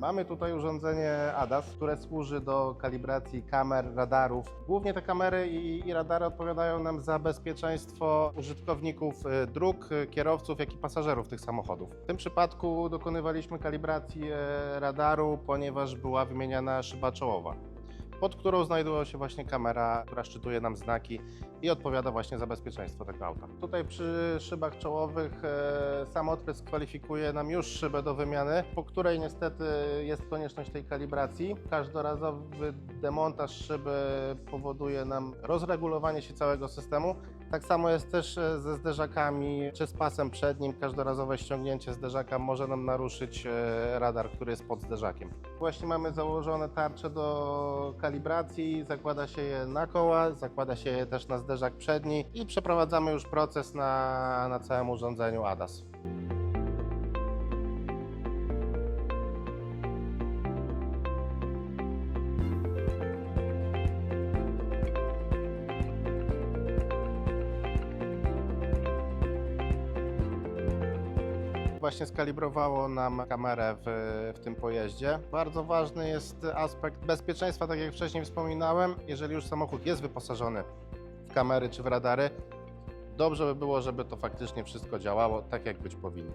Mamy tutaj urządzenie ADAS, które służy do kalibracji kamer, radarów. Głównie te kamery i, i radary odpowiadają nam za bezpieczeństwo użytkowników y, dróg, y, kierowców, jak i pasażerów tych samochodów. W tym przypadku dokonywaliśmy kalibracji e, radaru, ponieważ była wymieniana szyba czołowa pod którą znajduje się właśnie kamera, która szczytuje nam znaki i odpowiada właśnie za bezpieczeństwo tego auta. Tutaj przy szybach czołowych e, sam odprysk kwalifikuje nam już szybę do wymiany, po której niestety jest konieczność tej kalibracji. Każdorazowy demontaż szyby powoduje nam rozregulowanie się całego systemu. Tak samo jest też e, ze zderzakami czy z pasem przednim. Każdorazowe ściągnięcie zderzaka może nam naruszyć e, radar, który jest pod zderzakiem. Właśnie mamy założone tarcze do kalibracji, zakłada się je na koła, zakłada się je też na zderzak przedni i przeprowadzamy już proces na, na całym urządzeniu ADAS. Właśnie skalibrowało nam kamerę w, w tym pojeździe. Bardzo ważny jest aspekt bezpieczeństwa, tak jak wcześniej wspominałem. Jeżeli już samochód jest wyposażony w kamery czy w radary, dobrze by było, żeby to faktycznie wszystko działało tak, jak być powinno.